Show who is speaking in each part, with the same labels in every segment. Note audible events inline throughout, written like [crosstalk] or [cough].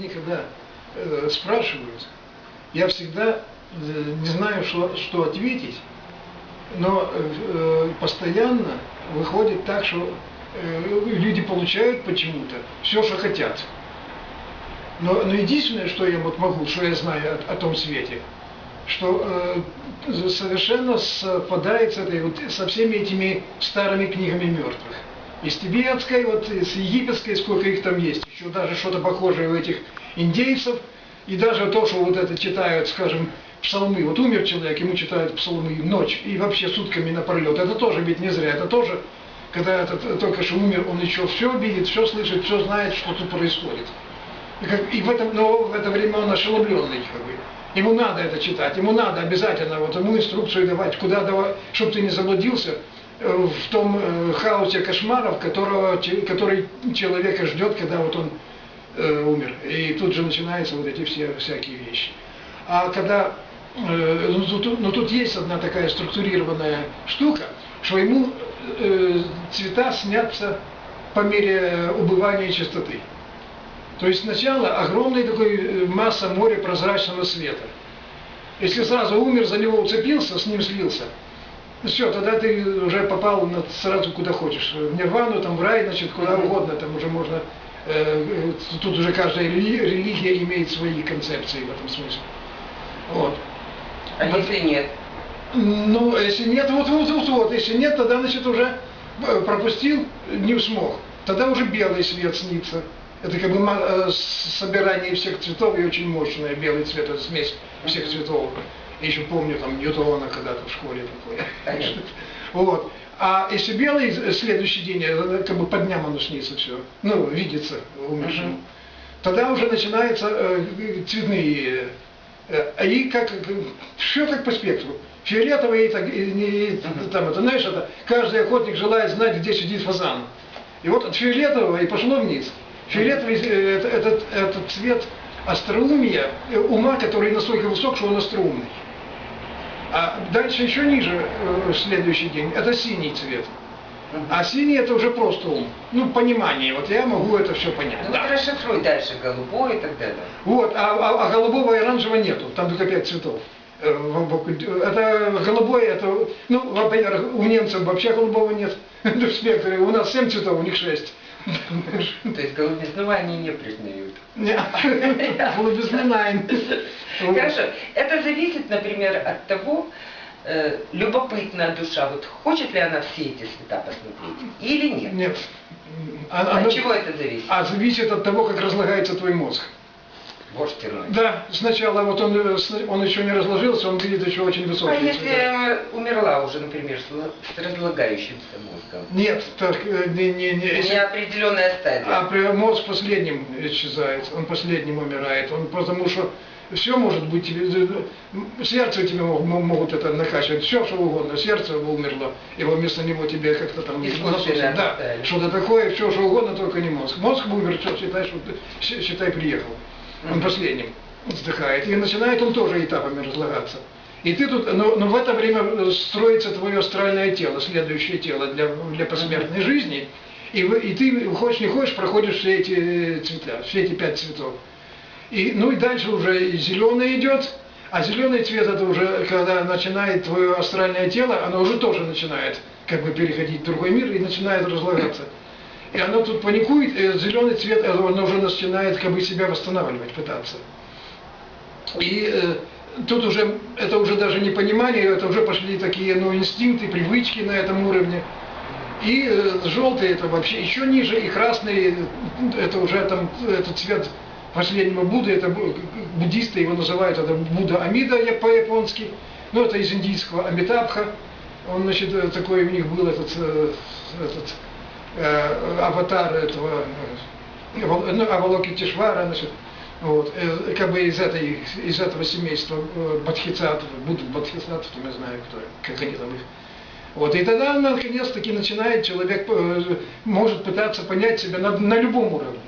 Speaker 1: меня когда э, спрашивают, я всегда э, не знаю, что, что ответить, но э, постоянно выходит так, что э, люди получают почему-то все, что хотят. Но, но единственное, что я вот могу, что я знаю о, о том свете, что э, совершенно совпадает с этой, вот, со всеми этими старыми книгами мертвых. Из тибетской, вот из египетской, сколько их там есть, еще даже что-то похожее у этих индейцев, и даже то, что вот это читают, скажем, псалмы. Вот умер человек, ему читают псалмы ночь и вообще сутками напролет. Это тоже ведь не зря, это тоже, когда этот только что умер, он еще все видит, все слышит, все знает, что тут происходит. И, как, и в этом, но в это время он ошеломленный, как бы. Ему надо это читать, ему надо обязательно вот ему инструкцию давать, куда давать, чтобы ты не заблудился в том э, хаосе кошмаров, которого, который человека ждет, когда вот он э, умер. И тут же начинаются вот эти все всякие вещи. А когда, э, ну, тут, ну тут есть одна такая структурированная штука, что ему э, цвета снятся по мере убывания частоты. То есть сначала огромная такой э, масса моря прозрачного света. Если сразу умер, за него уцепился, с ним слился, все, тогда ты уже попал на, сразу куда хочешь. В нирвану, там, в рай, значит, куда угодно, там уже можно... Э, э тут уже каждая религия имеет свои концепции в этом смысле. Вот.
Speaker 2: А вот. если нет?
Speaker 1: Ну, если нет, вот, вот, вот, вот, если нет, тогда, значит, уже э, пропустил, не смог. Тогда уже белый свет снится. Это как бы э, собирание всех цветов и очень мощное. Белый цвет, это смесь всех цветов. Я еще помню там Ньютона когда-то в школе такое. [laughs] Вот. А если белый следующий день, как бы по дням оно снится все. Ну, видится умершим. Тогда уже начинаются э, цветные. Э, и как, все как по спектру. Фиолетовый, и, так, и, и, там, это, знаешь, это, каждый охотник желает знать, где сидит фазан. И вот от фиолетового и пошло вниз. Фиолетовый э, это, этот, этот цвет остроумия, э, ума, который настолько высок, что он остроумный. А дальше еще ниже, э, следующий день, это синий цвет. А синий это уже просто ум. Ну, понимание. Вот я могу это все понять.
Speaker 2: Ну, да. расшифруй дальше голубой и так далее.
Speaker 1: Вот, а, а, а голубого и оранжевого нету. Там только пять цветов. Это голубое, это, ну, во-первых, у немцев вообще голубого нет [laughs] в спектре. У нас семь цветов, у них шесть.
Speaker 2: То есть голубизну они не признают.
Speaker 1: Нет, [laughs] голубизну найн.
Speaker 2: Хорошо. Это зависит, например, от того, э, любопытная душа, вот хочет ли она все эти цвета посмотреть или нет?
Speaker 1: Нет.
Speaker 2: А, от чего это зависит?
Speaker 1: А зависит от того, как разлагается твой мозг.
Speaker 2: Вождь терной.
Speaker 1: Да, сначала вот он, э, он еще не разложился, он видит еще очень высокий.
Speaker 2: А если цвета. умерла уже, например, с разлагающимся мозгом?
Speaker 1: Нет, так, э, не, не, не.
Speaker 2: Если... Неопределенная стадия.
Speaker 1: А мозг последним исчезает, он последним умирает, он потому что все может быть, сердце тебе могут это накачивать, все что угодно, сердце умерло, и вместо него тебе как-то там
Speaker 2: насосит,
Speaker 1: да, что-то такое, все что угодно, только не мозг. Мозг умер, все, считай, что считай, приехал он последним вздыхает, и начинает он тоже этапами разлагаться. И ты тут, но, но в это время строится твое астральное тело, следующее тело для, для посмертной жизни, и, и ты, хочешь не хочешь, проходишь все эти цвета, все эти пять цветов. И, ну и дальше уже зеленый идет, а зеленый цвет это уже, когда начинает твое астральное тело, оно уже тоже начинает как бы переходить в другой мир и начинает разлагаться. И оно тут паникует, и зеленый цвет, оно уже начинает как бы себя восстанавливать, пытаться. И э, тут уже, это уже даже не понимание, это уже пошли такие ну, инстинкты, привычки на этом уровне. И э, желтый это вообще еще ниже, и красный, это уже там, этот цвет последнего Будды, это буддисты его называют, это Будда Амида по-японски, ну это из индийского Амитабха, он, значит, э, такой у них был этот, э, этот э, аватар этого, э, ну, Авалокитишвара, значит, вот, э, как бы из, этой, из этого семейства э, Бадхицатов, будут Бадхицатов, я знаю, кто, как они там их. Вот, и тогда наконец-таки начинает человек, э, может пытаться понять себя на, на любом уровне.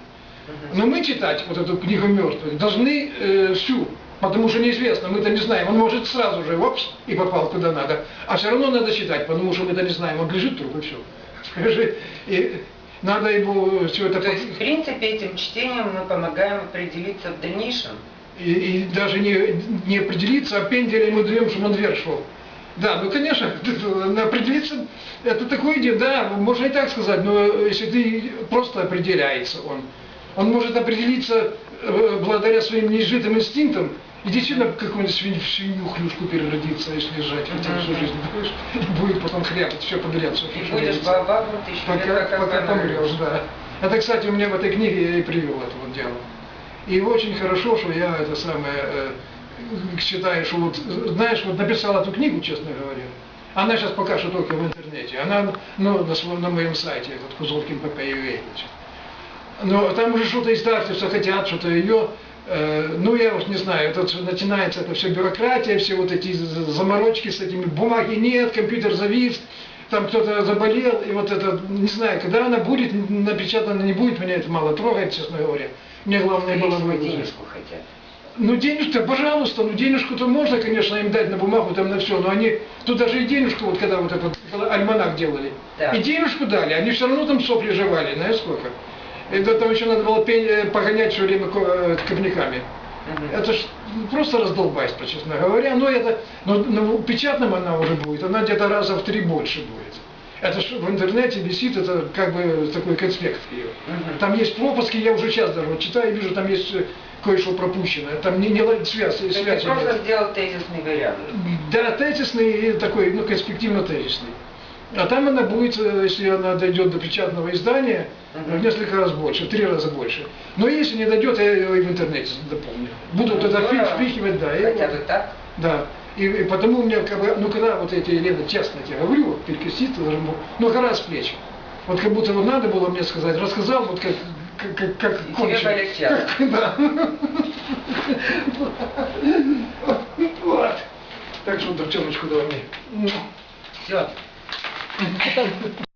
Speaker 1: Но мы читать вот эту книгу мертвых должны э, всю, потому что неизвестно, мы это не знаем. Он может сразу же, опс, и попал куда надо. А все равно надо читать, потому что мы это не знаем. Он лежит труп и все. Скажи, и, надо ему все это...
Speaker 2: То есть, в принципе, этим чтением мы помогаем определиться в дальнейшем.
Speaker 1: И, и даже не, не определиться, а пенделя ему даем, чтобы он вверх шел. Да, ну конечно, [laughs] определиться, это такое дело, да, можно и так сказать, но если ты просто определяется он, он может определиться э, благодаря своим неизжитым инстинктам, и действительно какую-нибудь свинью, свинью хрюшку переродиться, если сжать хотя всю жизнь, понимаешь, будет потом хряпать все подряд. всё,
Speaker 2: И будешь бабабом тысячу лет,
Speaker 1: Пока,
Speaker 2: как
Speaker 1: пока помрешь, да. Это, кстати, у меня в этой книге я и привел это вот дело. И очень хорошо, что я это самое э, считаю, что вот, э, знаешь, вот написал эту книгу, честно говоря. Она сейчас пока что только в интернете. Она ну, на, своем, на моем сайте, этот Кузовкин ПП Юрьевич. Но там уже что-то издательства хотят, что-то ее, э, ну я вот не знаю, это начинается это все бюрократия, все вот эти заморочки с этими, бумаги нет, компьютер завис, там кто-то заболел, и вот это, не знаю, когда она будет, напечатана не будет, меня это мало трогает, честно говоря. Мне главное было выложить.
Speaker 2: денежку хотят.
Speaker 1: Ну денежку-то, пожалуйста, ну денежку-то можно, конечно, им дать на бумагу, там на все, но они, тут даже и денежку, вот когда вот этот альманах делали,
Speaker 2: Да.
Speaker 1: и денежку дали, они все равно там сопли жевали, знаешь сколько? Это там еще надо было пень- э, погонять все время э, копняками.
Speaker 2: Мгм.
Speaker 1: Это ж просто раздолбайство, честно говоря. Но это, но, но в печатном она уже будет, она где-то раза в три больше будет. Это ж в интернете висит, это как бы такой конспект ее. Там есть пропуски, я уже сейчас даже вот читаю и вижу, там есть э, кое-что пропущенное. Там не, не связь,
Speaker 2: есть ты
Speaker 1: связь
Speaker 2: просто
Speaker 1: идет.
Speaker 2: сделал тезисный вариант.
Speaker 1: Да, тезисный и такой, ну, конспективно-тезисный. А там она будет, э, если она дойдет до печатного издания, в несколько раз больше, в три раза больше. Но если не дойдет, я ее и в интернете дополню. Буду тогда
Speaker 2: Ну,
Speaker 1: фи-
Speaker 2: здорово.
Speaker 1: впихивать, да.
Speaker 2: Хотя бы так.
Speaker 1: Да. И, и потому у меня, как бы, ну когда вот эти, Елена, честно тебе говорю, вот ну гора с плеч. Вот как будто вот надо было мне сказать, рассказал, вот как, как, как, как
Speaker 2: И тебе
Speaker 1: кончил.
Speaker 2: полегчало.
Speaker 1: Как- [laughs] Да. Вот. Так что, девчоночку, давай мне.
Speaker 2: Все. アンカカーブ。